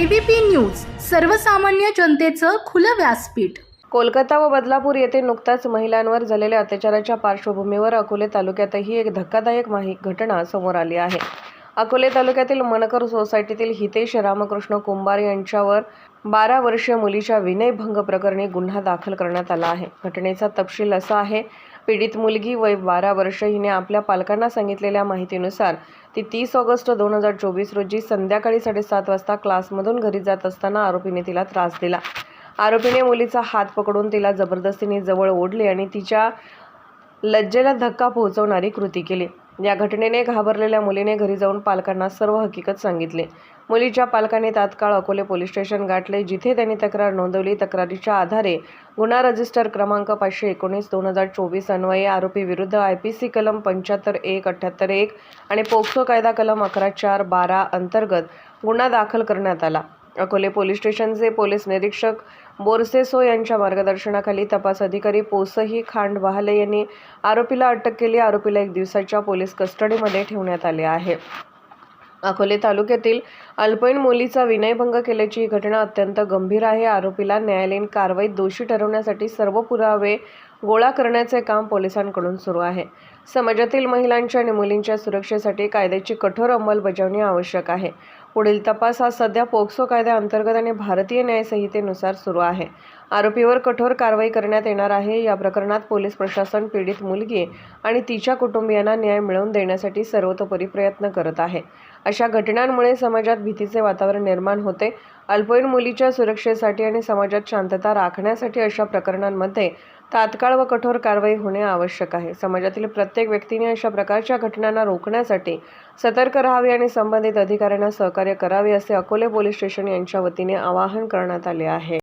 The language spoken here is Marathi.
एबीपी न्यूज सर्वसामान्य जनतेचं खुलं व्यासपीठ. कोलकाता व बदलापूर येथे नुकताच महिलांवर झालेल्या अत्याचाराच्या पार्श्वभूमीवर अकोले तालुक्यातही एक धक्कादायक माही घटना समोर आली आहे. अकोले तालुक्यातील मनकर सोसायटीतील हितेश रामकृष्ण कुंभार यांच्यावर बारा वर्षीय मुलीच्या विनयभंग प्रकरणी गुन्हा दाखल करण्यात आला आहे. घटनेचा तपशील असा आहे पीडित मुलगी वय बारा वर्ष हिने आपल्या पालकांना सांगितलेल्या माहितीनुसार ती तीस ऑगस्ट दोन हजार चोवीस रोजी संध्याकाळी साडेसात वाजता क्लासमधून घरी जात असताना आरोपीने तिला त्रास दिला. आरोपीने मुलीचा हात पकडून तिला जबरदस्तीने जवळ ओढले आणि तिच्या लज्जेला धक्का पोहोचवणारी कृती केली. या घटनेने घाबरलेल्या मुलीने घरी जाऊन पालकांना सर्व हकीकत सांगितले. मुलीच्या पालकांनी तात्काळ अकोले पोलीस स्टेशन गाठले. जिथे त्यांनी तक्रार नोंदवली तक्रारीच्या आधारे गुन्हा रजिस्टर क्रमांक पाचशे एकोणीस दोन हजार चोवीस अन्वये आरोपी विरुद्ध आय पी सी कलम पंच्याहत्तर एक अठ्ठ्याहत्तर एक आणि पोक्सो कायदा कलम अकरा चार बारा अंतर्गत गुन्हा दाखल करण्यात आला. अकोले पोलीस स्टेशनचे पोलीस निरीक्षक बोरसेसो यांच्या मार्गदर्शनाखाली तपास अधिकारी पोसही खांड बहाले यांनी आरोपीला अटक केली. आरोपीला एक दिवसाच्या पोलीस कस्टडीमध्ये ठेवण्यात आले आहे. अकोले तालुक्यातील अल्पवयीन मुलीचा विनयभंग केल्याची ही घटना अत्यंत गंभीर आहे. आरोपीला न्यायालयीन कारवाईत दोषी ठरवण्यासाठी सर्व पुरावे गोळा करण्याचे काम पोलिसांकडून सुरू आहे. समाजातील महिलांच्या आणि मुलींच्या सुरक्षेसाठी कायद्याची कठोर अंमलबजावणी आवश्यक आहे. पुढील तपास हा सध्या पोक्सो कायद्याअंतर्गत आणि भारतीय न्यायसंहितेनुसार सुरू आहे. आरोपीवर कठोर कारवाई करण्यात येणार आहे. या प्रकरणात पोलीस प्रशासन पीडित मुलगी आणि तिच्या कुटुंबियांना न्याय मिळवून देण्यासाठी सर्वतोपरी प्रयत्न करत आहे. अशा घटनांमुळे समाजात भीतीचे वातावरण निर्माण होते. अल्पवयीन मुलीच्या सुरक्षेसाठी आणि समाजात शांतता राखण्यासाठी अशा प्रकरणांमध्ये तात्काळ व कठोर कारवाई होणे आवश्यक आहे. समाजातील प्रत्येक व्यक्तीने अशा प्रकारच्या घटनांना रोखण्यासाठी सतर्क राहावे आणि संबंधित अधिकाऱ्यांना सहकार्य करावे असे अकोले पोलीस स्टेशन यांच्या वतीने आवाहन करण्यात आले आहे.